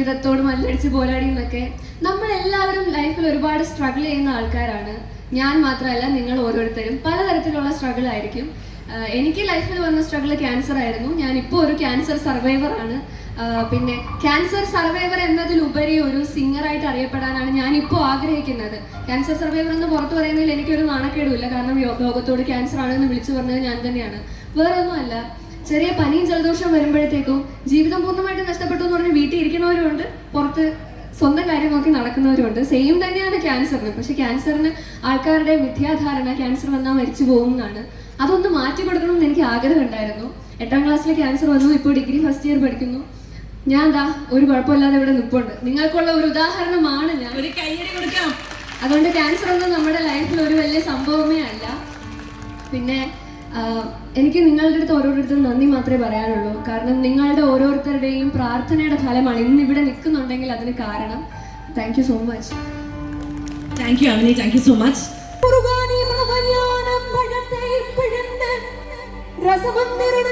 ജീവിതത്തോട് മല്ലടിച്ച് പോരാടിയെന്നൊക്കെ നമ്മൾ എല്ലാവരും ലൈഫിൽ ഒരുപാട് സ്ട്രഗിൾ ചെയ്യുന്ന ആൾക്കാരാണ്. ഞാൻ മാത്രമല്ല നിങ്ങൾ ഓരോരുത്തരും. പലതരത്തിലുള്ള സ്ട്രഗിൾ ആയിരിക്കും. എനിക്ക് ലൈഫിൽ വന്ന സ്ട്രഗിൾ ക്യാൻസർ ആയിരുന്നു. ഞാൻ ഇപ്പോൾ ഒരു ക്യാൻസർ സർവൈവർ ആണ്. പിന്നെ ക്യാൻസർ സർവൈവർ എന്നതിലുപരി ഒരു സിംഗറായിട്ട് അറിയപ്പെടാനാണ് ഞാൻ ഇപ്പോൾ ആഗ്രഹിക്കുന്നത്. ക്യാൻസർ സർവൈവർ എന്ന് പുറത്ത് പറയുന്നതിൽ എനിക്കൊരു നാണക്കേടുമില്ല. കാരണം ലോകത്തോട് ക്യാൻസർ ആണെന്ന് വിളിച്ചു പറഞ്ഞത് ഞാൻ തന്നെയാണ്. വേറെ ഒന്നുമല്ല ചെറിയ പനിയും ജലദോഷവും വരുമ്പോഴത്തേക്കും ജീവിതം പൂർണമായിട്ട് നഷ്ടപ്പെട്ടു എന്ന് പറഞ്ഞ് വീട്ടിൽ ഇരിക്കുന്നവരുണ്ട് പുറത്ത് സ്വന്തം കാര്യം നോക്കി നടക്കുന്നവരുണ്ട് സെയിം തന്നെയാണ് ക്യാൻസറിന്. പക്ഷെ ക്യാൻസറിന് ആൾക്കാരുടെ മിഥ്യാധാരണ ക്യാൻസർ വന്നാൽ മരിച്ചു പോകും എന്നാണ്. അതൊന്ന് മാറ്റി കൊടുക്കണം എന്ന് എനിക്ക് ആഗ്രഹം ഉണ്ടായിരുന്നു. എട്ടാം ക്ലാസ്സിൽ ക്യാൻസർ വന്നു. ഇപ്പോൾ ഡിഗ്രി ഫസ്റ്റ് ഇയർ പഠിക്കുന്നു. ഞാൻ ദാ ഒരു കുഴപ്പമില്ലാതെ ഇവിടെ നിൽപ്പുണ്ട് നിങ്ങൾക്കുള്ള ഒരു ഉദാഹരണമാണ് ഞാൻ. ഒരു കൈയടി കൊടുക്കാം. അതുകൊണ്ട് ക്യാൻസർ ഒന്നും നമ്മുടെ ലൈഫിൽ ഒരു വലിയ സംഭവമേ അല്ല. പിന്നെ എനിക്ക് നിങ്ങളുടെ അടുത്ത് ഓരോരുത്തരും നന്ദി മാത്രമേ പറയാനുള്ളൂ. കാരണം നിങ്ങളുടെ ഓരോരുത്തരുടെയും പ്രാർത്ഥനയുടെ ഫലമാണ് ഇന്ന് ഇവിടെ നിൽക്കുന്നുണ്ടെങ്കിൽ അതിന് കാരണം. Thank you so much thank you Avani thank you so much രസമന്തിരണ